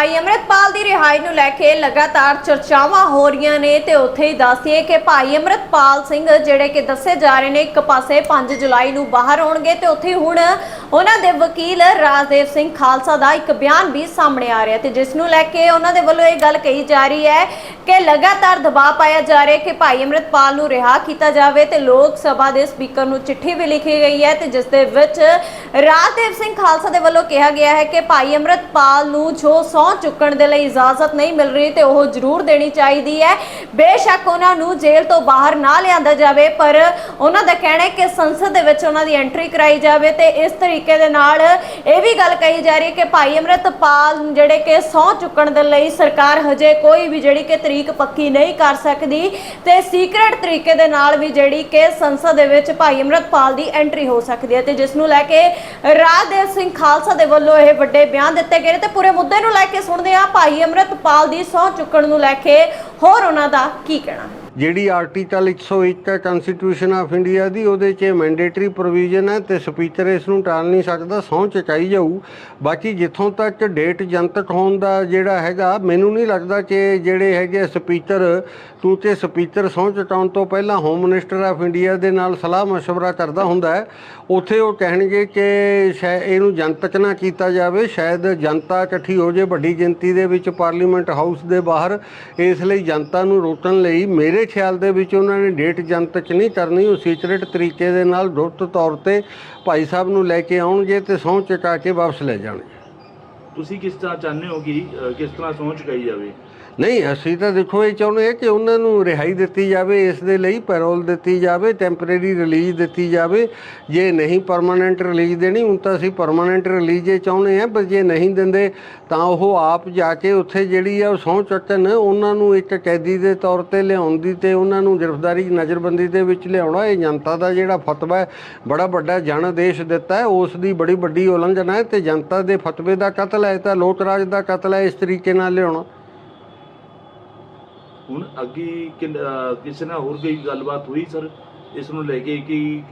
ਭਾਈ ਅੰਮ੍ਰਿਤਪਾਲ ਦੀ ਰਿਹਾਈ ਨੂੰ ਲੈ ਕੇ ਲਗਾਤਾਰ ਚਰਚਾਵਾਂ ਹੋ ਰਹੀਆਂ ਨੇ ਤੇ ਉੱਥੇ ਹੀ ਦੱਸਦੀਏ ਕਿ ਭਾਈ ਅੰਮ੍ਰਿਤਪਾਲ ਸਿੰਘ ਜਿਹੜੇ ਕਿ ਦੱਸੇ ਜਾ ਰਹੇ ਨੇ ਇੱਕ ਪਾਸੇ 5 ਜੁਲਾਈ ਨੂੰ ਬਾਹਰ ਆਉਣਗੇ ਤੇ ਉੱਥੇ ਹੁਣ ਉਹਨਾਂ ਦੇ ਵਕੀਲ ਰਾਜਦੇਵ ਸਿੰਘ ਖਾਲਸਾ ਦਾ ਇੱਕ ਬਿਆਨ ਵੀ ਸਾਹਮਣੇ ਆ ਰਿਹਾ ਤੇ ਜਿਸ ਨੂੰ ਲੈ ਕੇ ਉਹਨਾਂ ਦੇ ਵੱਲੋਂ ਇਹ ਗੱਲ ਕਹੀ ਜਾ ਰਹੀ ਹੈ ਕਿ ਲਗਾਤਾਰ ਦਬਾਅ ਪਾਇਆ ਜਾ ਰਿਹਾ ਹੈ ਕਿ ਭਾਈ ਅੰਮ੍ਰਿਤਪਾਲ ਨੂੰ ਰਿਹਾ ਕੀਤਾ ਜਾਵੇ ਤੇ ਲੋਕ ਸਭਾ ਦੇ ਸਪੀਕਰ ਨੂੰ ਚਿੱਠੀ ਵੀ ਲਿਖੀ ਗਈ ਹੈ ਤੇ ਜਿਸ ਦੇ ਵਿੱਚ ਰਾਜਦੇਵ ਸਿੰਘ ਖਾਲਸਾ ਦੇ ਵੱਲੋਂ ਕਿਹਾ ਗਿਆ ਹੈ ਕਿ ਭਾਈ ਅੰਮ੍ਰਿਤਪਾਲ ਨੂੰ ਜੋ ਸਹੁੰ ਚੁੱਕਣ ਦੇ ਲਈ ਇਜਾਜ਼ਤ ਨਹੀਂ ਮਿਲ ਰਹੀ ਤੇ ਉਹ ਜ਼ਰੂਰ ਦੇਣੀ ਚਾਹੀਦੀ ਹੈ। ਬੇਸ਼ੱਕ ਉਹਨਾਂ ਨੂੰ ਜੇਲ੍ਹ ਤੋਂ ਬਾਹਰ ਨਾ ਲਿਆਂਦਾ ਜਾਵੇ, ਪਰ ਉਹਨਾਂ ਦਾ ਕਹਿਣਾ ਹੈ ਕਿ ਸੰਸਦ ਦੇ ਵਿੱਚ ਉਹਨਾਂ ਦੀ ਐਂਟਰੀ ਕਰਾਈ ਜਾਵੇ ਤੇ ਇਸ ਤਰੀਕੇ ਦੇ ਨਾਲ ਇਹ ਵੀ ਗੱਲ ਕਹੀ ਜਾ ਰਹੀ ਹੈ ਕਿ ਭਾਈ ਅੰਮ੍ਰਿਤਪਾਲ ਜਿਹੜੇ ਕਿ ਸਹੁੰ ਚੁੱਕਣ ਦੇ ਲਈ ਸਰਕਾਰ ਹਜੇ ਕੋਈ ਵੀ ਜਿਹੜੀ ਕਿ ਤਰੀਕ ਪੱਕੀ ਨਹੀਂ ਕਰ ਸਕਦੀ ਤੇ ਸੀਕ੍ਰੇਟ ਤਰੀਕੇ ਦੇ ਨਾਲ ਵੀ ਜਿਹੜੀ ਕਿ ਸੰਸਦ ਦੇ ਵਿੱਚ ਭਾਈ ਅੰਮ੍ਰਿਤਪਾਲ ਦੀ ਐਂਟਰੀ ਹੋ ਸਕਦੀ ਹੈ ਤੇ ਜਿਸ ਨੂੰ ਲੈ ਕੇ ਰਾਜਦੇਵ ਸਿੰਘ ਖਾਲਸਾ ਦੇ ਵੱਲੋਂ ਇਹ ਵੱਡੇ ਬਿਆਨ ਦਿੱਤੇ ਗਏ ਨੇ ਤੇ ਪੂਰੇ ਮੁੱਦੇ ਨੂੰ ਲੈ ਕੇ ਸੁਣਦੇ ਹਾਂ ਭਾਈ ਅੰਮ੍ਰਿਤਪਾਲ ਦੀ ਸਹੁੰ ਚੁੱਕਣ ਨੂੰ ਲੈ ਕੇ ਹੋਰ ਉਹਨਾਂ ਦਾ ਕੀ ਕਹਿਣਾ ਹੈ। ਜਿਹੜੀ ਆਰਟੀਕਲ 101 ਹੈ ਕਨਸਟੀਟਿਊਸ਼ਨ ਆਫ ਇੰਡੀਆ ਦੀ ਉਹਦੇ 'ਚ ਮੈਂਡੇਟਰੀ ਪ੍ਰੋਵੀਜ਼ਨ ਹੈ ਤੇ ਸਪੀਕਰ ਇਸ ਨੂੰ ਟਾਲ ਨਹੀਂ ਸਕਦਾ ਸਹੁੰ ਚੁਕਾਈ ਜਾਊ ਬਾਕੀ ਜਿੱਥੋਂ ਤੱਕ ਡੇਟ ਜਨਤਕ ਹੋਣ ਦਾ ਜਿਹੜਾ ਹੈਗਾ ਮੈਨੂੰ ਨਹੀਂ ਲੱਗਦਾ ਕਿ ਜਿਹੜੇ ਹੈਗੇ ਸਪੀਕਰ ਕਿਉਂਕਿ ਸਪੀਕਰ ਸਹੁੰ ਚੁਕਾਉਣ ਤੋਂ ਪਹਿਲਾਂ ਹੋਮ ਮਿਨਿਸਟਰ ਆਫ ਇੰਡੀਆ ਦੇ ਨਾਲ ਸਲਾਹ مشورہ ਕਰਦਾ ਹੁੰਦਾ ਹੈ ਉੱਥੇ ਉਹ ਕਹਿਣਗੇ ਕਿ ਸ਼ਾਇਦ ਇਹਨੂੰ ਜਨਤਕ ਨਾ ਕੀਤਾ ਜਾਵੇ ਸ਼ਾਇਦ ਜਨਤਾ ਇਕੱਠੀ ਹੋ ਜੇ ਵੱਡੀ ਗਿਣਤੀ ਦੇ ਵਿੱਚ ਪਾਰਲੀਮੈਂਟ ਹਾਊਸ ਦੇ ਬਾਹਰ ਇਸ ਲਈ ਜਨਤਾ ਨੂੰ ਰੋਕਣ ਲਈ ਮੇਰੇ ਖਿਆਲ ਦੇ ਵਿੱਚ ਉਹਨਾਂ ਨੇ ਡੇਟ ਜਨਤਕ ਨਹੀਂ ਕਰਨੀ, ਉਹ ਸੀਕ੍ਰੇਟ ਤਰੀਕੇ ਦੇ ਨਾਲ ਗੁਪਤ ਤੌਰ ਤੇ ਭਾਈ ਸਾਹਿਬ ਨੂੰ ਲੈ ਕੇ ਆਉਣਗੇ ਤੇ ਸਹੁੰ ਚੁਕਾ ਕੇ ਵਾਪਸ ਲੈ ਜਾਣਗੇ। ਤੁਸੀਂ ਕਿਸ ਤਰ੍ਹਾਂ ਚਾਹੁੰਦੇ ਹੋ ਕਿ ਅ, ਕਿਸ ਤਰ੍ਹਾਂ ਸਹੁੰ ਚੁਕਾਈ ਜਾਵੇ? ਨਹੀਂ ਅਸੀਂ ਤਾਂ ਦੇਖੋ ਇਹ ਚਾਹੁੰਦੇ ਹਾਂ ਕਿ ਉਹਨਾਂ ਨੂੰ ਰਿਹਾਈ ਦਿੱਤੀ ਜਾਵੇ ਇਸ ਦੇ ਲਈ ਪੈਰੋਲ ਦਿੱਤੀ ਜਾਵੇ ਟੈਂਪਰੇਰੀ ਰਿਲੀਜ਼ ਦਿੱਤੀ ਜਾਵੇ। ਜੇ ਨਹੀਂ ਪਰਮਾਨੈਂਟ ਰਿਲੀਜ਼ ਦੇਣੀ ਹੁਣ ਤਾਂ ਅਸੀਂ ਪਰਮਾਨੈਂਟ ਰਿਲੀਜ਼ ਇਹ ਚਾਹੁੰਦੇ ਹਾਂ ਪਰ ਜੇ ਨਹੀਂ ਦਿੰਦੇ ਤਾਂ ਉਹ ਆਪ ਜਾ ਕੇ ਉੱਥੇ ਜਿਹੜੀ ਆ ਉਹ ਸਹੁੰ ਚੱਕਣ। ਉਹਨਾਂ ਨੂੰ ਇੱਕ ਕੈਦੀ ਦੇ ਤੌਰ ਤੇ ਲਿਆਉਣ ਦੀ ਤੇ ਉਹਨਾਂ ਨੂੰ ਗ੍ਰਿਫਤਾਰੀ ਨਜ਼ਰਬੰਦੀ ਦੇ ਵਿੱਚ ਲਿਆਉਣਾ ਇਹ ਜਨਤਾ ਦਾ ਜਿਹੜਾ ਫਤਵਾ ਹੈ ਬੜਾ ਵੱਡਾ ਜਨ ਆਦੇਸ਼ ਦਿੱਤਾ ਹੈ ਉਸ ਦੀ ਬੜੀ ਵੱਡੀ ਉਲੰਘਣਾ ਹੈ ਤੇ ਜਨਤਾ ਦੇ ਫਤਵੇ ਦਾ ਕਤਲ ਹੈ। ਤਾਂ ਲੋਕ ਰਾਜ ਦਾ ਕਤਲ ਹੈ ਇਸ ਤਰੀਕੇ ਨਾਲ ਲਿਆਉਣਾ। ਹੁਣ ਅੱਗੇ ਕਿਨ- ਕਿਸੇ ਨਾਲ ਹੋਰ ਕੋਈ ਗੱਲਬਾਤ ਹੋਈ ਸਰ? ਇਸ ਨੂੰ ਲੈ ਕੇ ਕਿ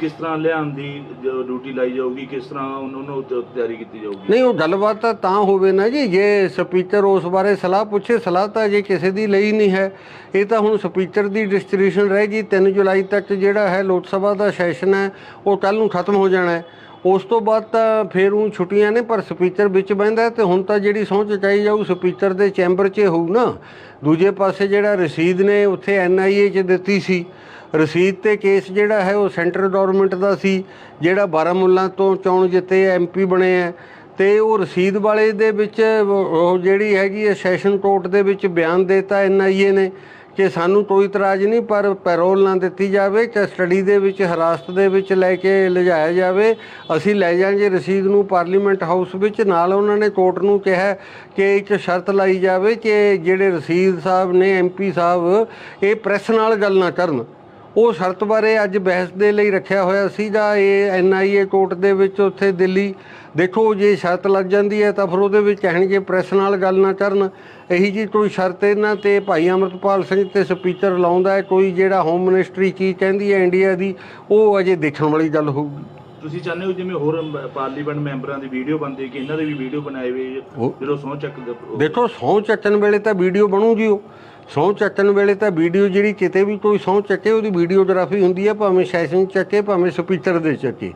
ਕਿਸ ਤਰ੍ਹਾਂ ਲਿਆਉਣ ਦੀ ਜੋ ਡਿਊਟੀ ਲਾਈ ਜਾਊਗੀ ਕਿਸ ਤਰ੍ਹਾਂ ਉਹਨਾਂ ਨੂੰ ਤ- ਤਿਆਰੀ ਕੀਤੀ ਜਾਊਗੀ? ਨਹੀਂ ਉਹ ਗੱਲਬਾਤ ਤਾਂ ਤਾਂ ਹੋਵੇ ਨਾ ਜੀ। ਜੇ ਸਪੀਕਰ ਉਸ ਬਾਰੇ ਸਲਾਹ ਪੁੱਛੇ ਸਲਾਹ ਤਾਂ ਜੇ ਕਿਸੇ ਦੀ ਲਈ ਨਹੀਂ ਹੈ ਇਹ ਤਾਂ ਹੁਣ ਸਪੀਕਰ ਦੀ ਡਿਸਟ੍ਰੀਬਿਊਸ਼ਨ ਰਹੇਗੀ 3 ਜੁਲਾਈ ਤੱਕ ਜਿਹੜਾ ਹੈ ਲੋਕ ਸਭਾ ਦਾ ਸੈਸ਼ਨ ਹੈ ਉਹ ਕੱਲ ਨੂੰ ਖਤਮ ਹੋ ਜਾਣਾ ਹੈ। ਉਸ ਤੋਂ ਬਾਅਦ ਤਾਂ ਫਿਰ ਉਹ ਛੁੱਟੀਆਂ ਨੇ, ਪਰ ਸਪੀਕਰ ਵਿੱਚ ਬਹਿੰਦਾ ਤੇ ਹੁਣ ਤਾਂ ਜਿਹੜੀ ਸਹੁੰ ਚੁਕਾਈ ਜਾਊ ਸਪੀਕਰ ਦੇ ਚੈਂਬਰ 'ਚ ਹੋਊ ਨਾ, ਦੂਜੇ ਪਾਸੇ ਜਿਹੜਾ ਰਸੀਦ ਨੇ ਉੱਥੇ ਐਨਆਈਏ 'ਚ ਦਿੱਤੀ ਸੀ। ਰਸੀਦ ਤੇ ਕੇਸ ਜਿਹੜਾ ਹੈ ਉਹ ਸੈਂਟਰ ਗਵਰਨਮੈਂਟ ਦਾ ਸੀ, ਜਿਹੜਾ ਬਾਰਾਮੁੱਲਾ ਤੋਂ ਚੋਣ ਜਿੱਤੇ ਐਮਪੀ ਬਣੇ ਆ ਤੇ ਉਹ ਰਸੀਦ ਵਾਲੇ ਦੇ ਵਿੱਚ ਉਹ ਉਹ ਜਿਹੜੀ ਹੈਗੀ ਹੈ ਸੈਸ਼ਨ ਕੋਰਟ ਦੇ ਵਿੱਚ ਬਿਆਨ ਦਿੱਤਾ ਐਨਆਈਏ ਨੇ। ਕਿ ਸਾਨੂੰ ਕੋਈ ਇਤਰਾਜ਼ ਨਹੀਂ, ਪਰ ਪੈਰੋਲ ਨਾ ਦਿੱਤੀ ਜਾਵੇ ਕਸਟਡੀ ਦੇ ਵਿੱਚ, ਹਿਰਾਸਤ ਦੇ ਵਿੱਚ ਲੈ ਕੇ ਲਿਜਾਇਆ ਜਾਵੇ। ਅਸੀਂ ਲੈ ਜਾਾਂਗੇ ਰਸੀਦ ਨੂੰ ਪਾਰਲੀਮੈਂਟ ਹਾਊਸ ਵਿੱਚ। ਨਾਲ ਉਹਨਾਂ ਨੇ ਕੋਰਟ ਨੂੰ ਕਿਹਾ ਕਿ ਇੱਕ ਸ਼ਰਤ ਲਾਈ ਜਾਵੇ ਕਿ ਜਿਹੜੇ ਰਸੀਦ ਸਾਹਿਬ ਨੇ ਐਮਪੀ ਸਾਹਿਬ, ਇਹ ਪ੍ਰੈਸ ਨਾਲ ਗੱਲ ਨਾ ਕਰਨ। ਉਹ ਸ਼ਰਤ ਬਾਰੇ ਅੱਜ ਬਹਿਸ ਦੇ ਲਈ ਰੱਖਿਆ ਹੋਇਆ ਸੀਗਾ। ਇਹ ਐਨਆਈਏ ਕੋਰਟ ਦੇ ਵਿੱਚ ਉੱਥੇ ਦਿੱਲੀ। ਦੇਖੋ ਜੇ ਸ਼ਰਤ ਲੱਗ ਜਾਂਦੀ ਹੈ ਤਾਂ ਫਿਰ ਉਹਦੇ ਵਿੱਚ ਕਹਿਣਗੇ ਪ੍ਰੈਸ ਨਾਲ ਗੱਲ ਨਾ ਕਰਨ। ਇਹੀ ਜੀ ਕੋਈ ਸ਼ਰਤ ਇਹਨਾਂ ਤੇ ਭਾਈ ਅਮਰਤਪਾਲ ਸਿੰਘ ਤੇ ਸਪੀਕਰ ਲਾਉਂਦਾ ਹੈ। ਕੋਈ ਜਿਹੜਾ ਹੋਮ ਮਿਨਿਸਟਰੀ ਕੀ ਕਹਿੰਦੀ ਹੈ ਇੰਡੀਆ ਦੀ ਉਹ ਅਜੇ ਦੇਖਣ ਵਾਲੀ ਗੱਲ ਹੋਊਗੀ। ਤੁਸੀਂ ਚਾਹੁੰਦੇ ਹੋ ਜਿਵੇਂ ਹੋਰ ਪਾਰਲੀਮੈਂਟ ਮੈਂਬਰਾਂ ਦੀ ਵੀਡੀਓ ਬਣਦੀ ਕਿ ਇਹਨਾਂ ਦੇ ਵੀ ਵੀਡੀਓ ਬਣਾਏ ਹੋਏ ਜਦੋਂ ਸਹੁੰ ਚੱਕ ਦੇਖੋ ਸਹੁੰ ਚੱਕਣ ਵੇਲੇ ਤਾਂ ਵੀਡੀਓ ਬਣੂਗੀ ਉਹ। ਸਹੁੰ ਚੱਕਣ ਵੇਲੇ ਤਾਂ ਵੀਡੀਓ ਜਿਹੜੀ ਕਿਤੇ ਵੀ ਕੋਈ ਸਹੁੰ ਚੱਕੇ, ਉਹਦੀ ਵੀਡੀਓਗ੍ਰਾਫੀ ਹੁੰਦੀ ਹੈ ਭਾਵੇਂ ਸੈਸ਼ਨ ਚੱਕੇ, ਭਾਵੇਂ ਸਪੀਕਰ ਦੇ ਚੱਕੇ।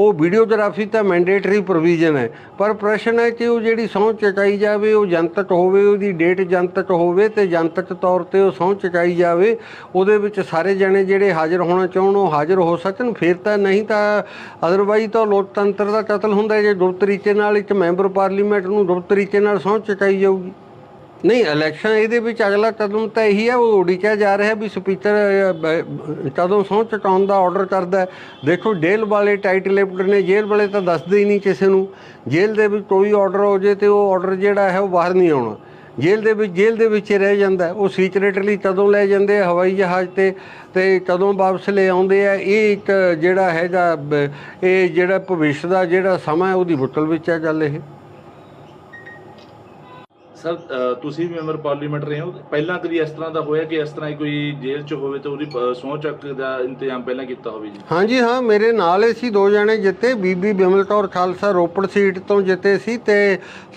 ਉਹ ਵੀਡੀਓਗ੍ਰਾਫੀ ਤਾਂ ਮੈਂਡੇਟਰੀ ਪ੍ਰੋਵੀਜ਼ਨ ਹੈ। ਪਰ ਪ੍ਰਸ਼ਨ ਹੈ ਕਿ ਉਹ ਜਿਹੜੀ ਸਹੁੰ ਚਕਾਈ ਜਾਵੇ, ਉਹ ਜਨਤਕ ਹੋਵੇ, ਉਹਦੀ ਡੇਟ ਜਨਤਕ ਹੋਵੇ ਤੇ ਜਨਤਕ ਤੌਰ ਤੇ ਉਹ ਸਹੁੰ ਚਕਾਈ ਜਾਵੇ, ਉਹਦੇ ਵਿੱਚ ਸਾਰੇ ਜਣੇ ਜਿਹੜੇ ਹਾਜ਼ਰ ਹੋਣਾ ਚਾਹਣ, ਉਹ ਹਾਜ਼ਰ ਹੋ ਸਕਣ। ਫਿਰ ਤਾਂ ਨਹੀਂ ਤਾਂ ਅਦਰਵਾਈਜ਼ ਤਾਂ ਲੋਕਤੰਤਰ ਦਾ ਕਤਲ ਹੁੰਦਾ ਜੇ ਗੁਪਤ ਤਰੀਕੇ ਨਾਲ ਇੱਕ ਮੈਂਬਰ ਪਾਰਲੀਮੈਂਟ ਨੂੰ ਗੁਪਤ ਤਰੀਕੇ ਨਾਲ ਸਹੁੰ ਚਕਾਈ ਜਾਊਗੀ। ਨਹੀਂ ਇਲੈਕਸ਼ਨ ਇਹਦੇ ਵਿੱਚ ਅਗਲਾ ਕਦਮ ਤਾਂ ਇਹੀ ਹੈ ਉਹ ਉਡੀਕਿਆ ਜਾ ਰਿਹਾ ਵੀ ਸਪੀਕਰ ਅ, ਕਦੋਂ ਸਹੁੰ ਚੁਕਾਉਣ ਦਾ ਆਰਡਰ ਕਰਦਾ ਦੇਖੋ ਜੇਲ੍ਹ ਵਾਲੇ ਟਾਈਟ ਲਿਫਟ ਨੇ ਜੇਲ੍ਹ ਵਾਲੇ ਤਾਂ ਦੱਸਦੇ ਹੀ ਨਹੀਂ ਕਿਸੇ ਨੂੰ। ਜੇਲ੍ਹ ਦੇ ਵਿੱਚ ਕੋਈ ਆਰਡਰ ਹੋ ਜੇ ਤੇ ਉਹ ਆਰਡਰ ਜਿਹੜਾ ਹੈ ਉਹ ਬਾਹਰ ਨਹੀਂ ਆਉਣਾ। ਜੇਲ੍ਹ ਦੇ ਵਿੱਚ ਜੇਲ੍ਹ ਦੇ ਵਿੱਚ ਰਹਿ ਜਾਂਦਾ ਉਹ ਸੀਕ੍ਰੇਟਲੀ ਕਦੋਂ ਲੈ ਜਾਂਦੇ ਆ ਹਵਾਈ ਜਹਾਜ਼ ਤੇ ਤੇ ਕਦੋਂ ਵਾਪਸ ਲੈ ਆਉਂਦੇ ਆ ਇਹ ਇੱਕ ਜਿਹੜਾ ਹੈਗਾ ਇਹ ਜਿਹੜਾ ਭਵਿੱਖ ਦਾ ਜਿਹੜਾ ਸਮਾਂ ਉਹਦੀ ਬੁੱਟਲ ਵਿੱਚ ਹੈ ਗੱਲ ਇਹ। ਸਰ ਤੁਸੀਂ ਮੈਂਬਰ ਪਾਰਲੀਮੈਂਟ ਰਹੇ ਹੋ। ਪਹਿਲਾਂ ਕਦੀ ਇਸ ਤਰ੍ਹਾਂ ਦਾ ਹੋਇਆ ਕਿ ਇਸ ਤਰ੍ਹਾਂ ਕੋਈ ਜੇਲ੍ਹ 'ਚ ਹੋਵੇ ਤਾਂ ਉਹਦੀ ਅ, ਚੱਕ ਦਾ ਇੰਤਜ਼ਾਮ ਪਹਿਲਾਂ ਕੀਤਾ ਹੋਵੇ ਜੀ? ਹਾਂਜੀ ਹਾਂ ਮੇਰੇ ਨਾਲ ਹੀ ਸੀ ਦੋ ਜਣੇ ਜਿੱਤੇ ਬੀਬੀ ਬਿਮਲ ਕੌਰ ਖਾਲਸਾ ਰੋਪੜ ਸੀਟ ਤੋਂ ਜਿੱਤੇ ਸੀ ਤੇ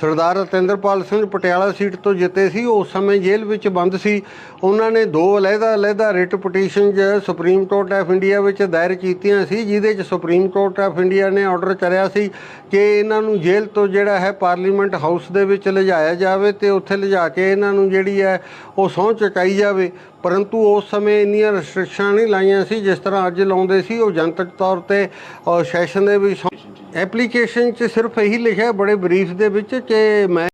ਸਰਦਾਰ ਰਤਿੰਦਰਪਾਲ ਸਿੰਘ ਪਟਿਆਲਾ ਸੀਟ ਤੋਂ ਜਿੱਤੇ ਸੀ। ਉਸ ਸਮੇਂ ਜੇਲ੍ਹ ਵਿੱਚ ਬੰਦ ਸੀ। ਉਹਨਾਂ ਨੇ ਦੋ ਅਲੱਗਾ ਅਲੱਗਾ ਰਿਟ ਪਟੀਸ਼ਨ ਜ ਸੁਪਰੀਮ ਕੋਰਟ ਆਫ ਇੰਡੀਆ ਵਿੱਚ ਦਾਇਰ ਕੀਤੀਆਂ ਸੀ ਜਿਹਦੇ 'ਚ ਸੁਪਰੀਮ ਕੋਰਟ ਆਫ ਇੰਡੀਆ ਨੇ ਆਰਡਰ ਕਰਿਆ ਸੀ ਕਿ ਇਹਨਾਂ ਨੂੰ ਜੇਲ੍ਹ ਤੋਂ ਜਿਹੜਾ ਹੈ ਪਾਰਲੀਮੈਂਟ ਹਾਊਸ ਦੇ ਵਿੱਚ ਲਿਜਾਇਆ ਜਾਵੇ। ਤੇ ਉੱਥੇ ਲਿਜਾ ਕੇ ਇਹਨਾਂ ਨੂੰ ਜਿਹੜੀ ਹੈ ਉਹ ਸਹੁੰ ਚੁਕਾਈ ਜਾਵੇ। ਪਰੰਤੂ ਉਸ ਸਮੇਂ ਇੰਨੀਆਂ ਰੈਸਟ੍ਰਿਕਸ਼ਨਾਂ ਨਹੀਂ ਲਾਈਆਂ ਸੀ, ਜਿਸ ਤਰ੍ਹਾਂ ਅੱਜ ਲਾਉਂਦੇ ਸੀ, ਉਹ ਜਨਤਕ ਤੌਰ ਤੇ ਸੈਸ਼ਨ ਦੇ ਵਿੱਚ ਐਪਲੀਕੇਸ਼ਨ 'ਚ ਸਿਰਫ ਇਹੀ ਲਿਖਿਆ, ਬੜੇ ਬਰੀਫ ਦੇ ਵਿੱਚ ਕਿ ਮੈਂ